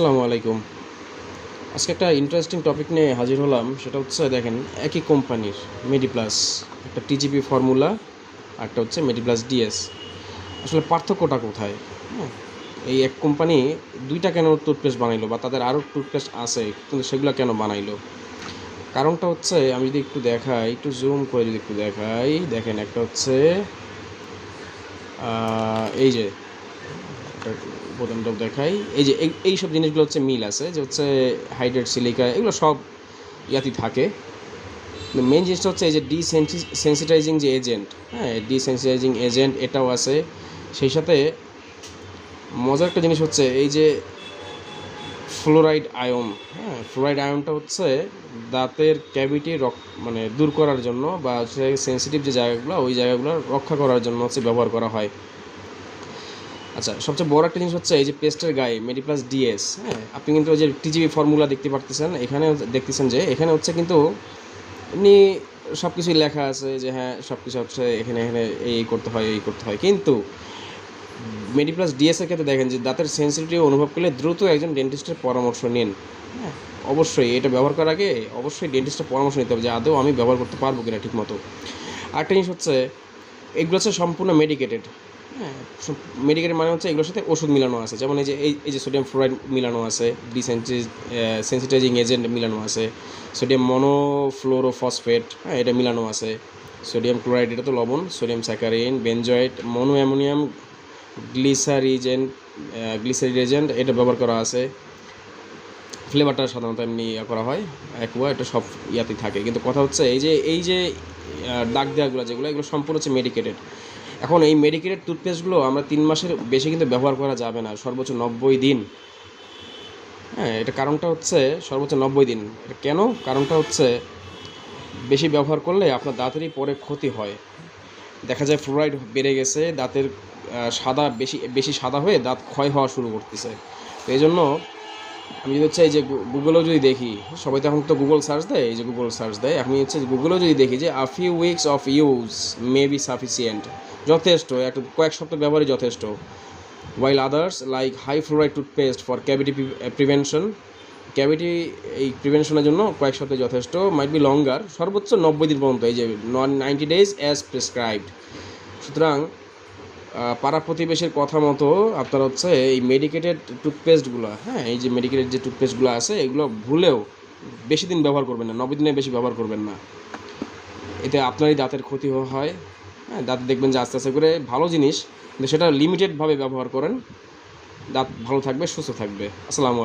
আসসালামু আলাইকুম। আজকে একটা ইন্টারেস্টিং টপিক নিয়ে হাজির হলাম, সেটা হচ্ছে দেখেন, একই কোম্পানির মেডিপ্লাস একটা টিজিপি ফর্মুলা একটা হচ্ছে মেডিপ্লাস ডিএস আসলে পার্থক্যটা কোথায়? এই এক কোম্পানি দুইটা কেন টুথপেস্ট বানাইলো বা তাদের আরও টুথপেস্ট আছে, কিন্তু সেগুলো কেন বানাইলো? কারণটা হচ্ছে, আমি যদি একটু দেখাই, একটু জুম করে যদি একটু দেখাই, দেখেন একটা হচ্ছে এই যে উপাদানটাও দেখাই। এই যে এই সব জিনিসগুলো হচ্ছে মিল আছে, যে হচ্ছে হাইড্রেট সিলিকা, এগুলো সব ইয়াতি থাকে। মেন জিনিসটা হচ্ছে এই যে ডিসেন্সিটাইজিং যে এজেন্ট হ্যাঁ ডিসেন্সিটাইজিং এজেন্ট এটাও আছে। সেই সাথে মজার একটা জিনিস হচ্ছে এই যে ফ্লোরাইড আয়ন হ্যাঁ ফ্লোরাইড আয়নটা হচ্ছে দাঁতের ক্যাভিটি রক মানে দূর করার জন্য বা সেন্সিটিভ যে জায়গাগুলো, ওই জায়গাগুলো রক্ষা করার জন্য হচ্ছে ব্যবহার করা হয়। আচ্ছা সবচেয়ে বড় একটা জিনিস হচ্ছে এই যে পেস্টের গায়ে মেডিপ্লাস ডিএস হ্যাঁ? আপনি কিন্তু ওই যে টিজিবি ফর্মুলা দেখতে পারতেছেন এখানে দেখতেছেন যে এখানে হচ্ছে কিন্তু এমনি সব কিছুই লেখা আছে যে হ্যাঁ সব কিছু হচ্ছে এখানে এখানে এই করতে হয়, এই করতে হয়। কিন্তু মেডিপ্লাস ডিএস এর ক্ষেত্রে দেখেন যে দাঁতের সেন্সিটিভিটি অনুভব করলে দ্রুত একজন ডেন্টিস্টের পরামর্শ নিন হ্যাঁ? অবশ্যই এটা ব্যবহার করার আগে অবশ্যই ডেন্টিস্টের পরামর্শ নিতে হবে যে আদৌ আমি ব্যবহার করতে পারব কিনা ঠিক মতো আরেকটা জিনিস হচ্ছে, এগুলো হচ্ছে সম্পূর্ণ মেডিকেটেড হ্যাঁ মেডিকেটেড মানে হচ্ছে এগুলোর সাথে ওষুধ মিলানো আছে। যেমন এই যে এই যে সোডিয়াম ফ্লোরাইড মিলানো আছে ডিসেন্সি সেন্সিটাইজিং এজেন্ট মিলানো আছে সোডিয়াম মনোফ্লোরোফসফেট হ্যাঁ এটা মিলানো আছে। সোডিয়াম ক্লোরাইড এটা তো লবণ sodium saccharin benzoate mono ammonium glycyrrhizinate glycyrrhizinate এটা ব্যবহার করা আছে। ফ্লেভারটা সাধারণত এমনি ইয়া করা হয় অ্যাকুয়া এটা সব ইয়াতেই থাকে। কিন্তু কথা হচ্ছে এই যে এই যে দাগ দেওয়াগুলো যেগুলো, এগুলো সম্পূর্ণ হচ্ছে মেডিকেটেড এখন এই মেডিকেটেড টুথপেস্টগুলো আমরা তিন মাসের বেশি কিন্তু ব্যবহার করা যাবে না, সর্বোচ্চ নব্বই দিন। হ্যাঁ এটা কারণটা হচ্ছে সর্বোচ্চ নব্বই দিন। এটা কেন? কারণটা হচ্ছে বেশি ব্যবহার করলে আপনার দাঁতেরই পরে ক্ষতি হয়। দেখা যায় ফ্লোরাইড বেড়ে গেছে, দাঁতের সাদা বেশি বেশি সাদা হয়ে দাঁত ক্ষয় হওয়া শুরু করতেছে। এই জন্য আমি যদি হচ্ছে এই যে গুগলেও যদি দেখি, সবাই তো এখন তো গুগল সার্চ দেয়, এই যে গুগল সার্চ দেয়, আমি হচ্ছে গুগলেও যদি দেখি যে a few weeks of use may be sufficient যথেষ্ট একটা কয়েক সপ্তাহ ব্যবহারই যথেষ্ট while others like high fluoride toothpaste for cavity prevention cavity এই প্রিভেনশনের জন্য কয়েক সপ্তাহ যথেষ্ট মাইট বি লঙ্গার সর্বোচ্চ নব্বই দিন পর্যন্ত, এই যে নাইনটি ডেজ অ্যাজ প্রেসক্রাইবড সুতরাং পাড়া প্রতিবেশীর কথা মতো আপনার হচ্ছে এই মেডিকেটেড টুথপেস্টগুলো হ্যাঁ এই যে মেডিকেটেড যে টুথপেস্টগুলো আছে, এগুলো ভুলেও বেশি দিন ব্যবহার করবেন না, নব্বই দিনে বেশি ব্যবহার করবেন না। এতে আপনারই দাঁতের ক্ষতি হয় হ্যাঁ দাঁত দেখবেন যে আস্তে আস্তে করে ভালো জিনিস, কিন্তু সেটা লিমিটেডভাবে ব্যবহার করেন, দাঁত ভালো থাকবে, সুস্থ থাকবে। আসসালামু